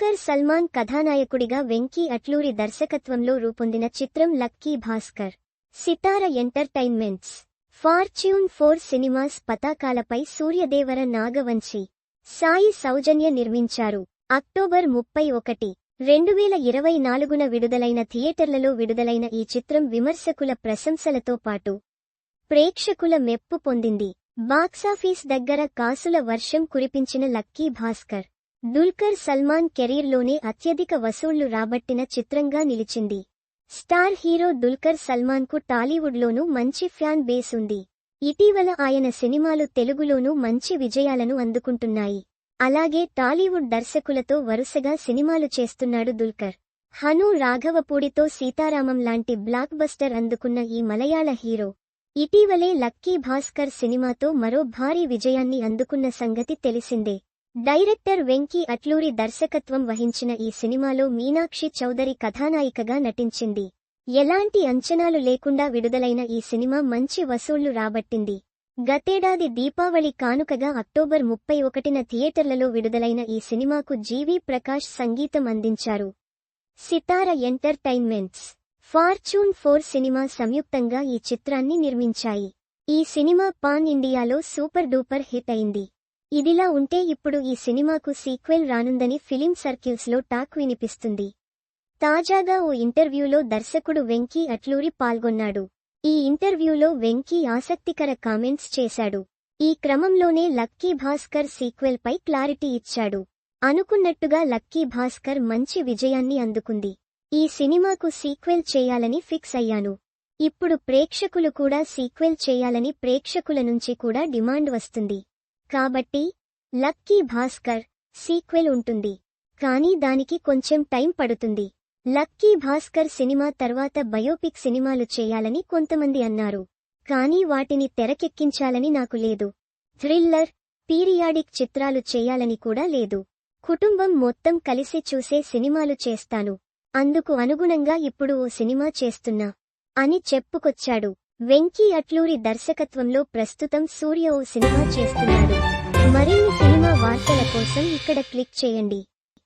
దుల్కర్ సల్మాన్ కథానాయకుడిగా వెంకీ అట్లూరి దర్శకత్వంలో రూపొందిన చిత్రం lucky Bhaskar. Sithara entertainments. Fortune four cinemas పతాకాలపై Suryadevara Nagavamsi. Sai Soujanya నిర్మించారు. అక్టోబర్ ముప్పై ఒకటి. రెండు వేల ఇరవై నాలుగున విడుదలైన థియేటర్లలో విడుదలైన ఈ చిత్రం విమర్శకుల ప్రశంసలతో పాటు ప్రేక్షకుల మెప్పు పొందింది. బాక్సాఫీస్ దగ్గర కాసుల వర్షం కురిపించిన లక్కీ భాస్కర్. దుల్కర్ సల్మాన్ కెరీర్లోనే అత్యధిక వసూళ్ళు రాబట్టిన చిత్రంగా నిలిచింది. స్టార్ హీరో దుల్కర్ సల్మాన్కు టాలీవుడ్లోనూ మంచి ఫ్యాన్ బేస్ ఉంది. ఇటీవల ఆయన సినిమాలు తెలుగులోనూ మంచి విజయాలను అందుకుంటున్నాయి. అలాగే టాలీవుడ్ దర్శకులతో వరుసగా సినిమాలు చేస్తున్నాడు దుల్కర్. హను రాఘవపూడితో సీతారామం లాంటి బ్లాక్ బస్టర్ అందుకున్న ఈ మలయాళ హీరో. ఇటీవలే లక్కీ భాస్కర్ సినిమాతో మరో భారీ విజయాన్ని అందుకున్న సంగతి తెలిసిందే. డైరెక్టర్ వెంకీ అట్లూరి దర్శకత్వం వహించిన ఈ సినిమాలో మీనాక్షి చౌదరి కథానాయికగా నటించింది. ఎలాంటి అంచనాలు లేకుండా విడుదలైన ఈ సినిమా మంచి వసూళ్ళు రాబట్టింది. గతేడాది దీపావళి కానుకగా అక్టోబర్ ముప్పై ఒకటిన థియేటర్లలో విడుదలైన ఈ సినిమాకు జీవి ప్రకాష్ సంగీతం అందించారు. Sithara entertainments fortune four cinema సంయుక్తంగా ఈ చిత్రాన్ని నిర్మించాయి. ఈ సినిమా పాన్ ఇండియాలో సూపర్ డూపర్ హిట్ అయింది. ఇదిలా ఉంటే ఇప్పుడు ఈ సినిమాకు సీక్వెల్ రానుందని ఫిలిం సర్కిల్స్లో టాక్ వినిపిస్తుంది. తాజాగా ఓ ఇంటర్వ్యూలో దర్శకుడు వెంకీ అట్లూరి పాల్గొన్నాడు. ఈ ఇంటర్వ్యూలో వెంకీ ఆసక్తికర కామెంట్స్ చేశాడు. ఈ క్రమంలోనే లక్కీ భాస్కర్ సీక్వెల్ పై క్లారిటీ ఇచ్చాడు. అనుకున్నట్టుగా లక్కీ భాస్కర్ మంచి విజయాన్ని అందుకుంది. ఈ సినిమాకు సీక్వెల్ చేయాలని ఫిక్స్ అయ్యాను. ఇప్పుడు ప్రేక్షకులు కూడా సీక్వెల్ చేయాలని ప్రేక్షకుల నుంచి కూడా డిమాండ్ వస్తుంది. కాబట్టి లక్కీ భాస్కర్ సీక్వెల్ ఉంటుంది. కానీ దానికి కొంచెం టైం పడుతుంది. లక్కీ భాస్కర్ సినిమా తర్వాత బయోపిక్ సినిమాలు చేయాలని కొంతమంది అన్నారు. కానీ వాటిని తెరకెక్కించాలని నాకు లేదు. థ్రిల్లర్ పీరియాడిక్ చిత్రాలు చేయాలని కూడా లేదు. కుటుంబం మొత్తం కలిసి చూసే సినిమాలు చేస్తాను. అందుకు అనుగుణంగా ఇప్పుడు ఓ సినిమా చేస్తున్నా. అని చెప్పుకొచ్చాడు. వెంకీ అట్లూరి దర్శకత్వంలో ప్రస్తుతం సూర్య ఓ సినిమా చేస్తున్నాడు. మరిన్ని సినిమా వార్తల కోసం ఇక్కడ క్లిక్ చేయండి.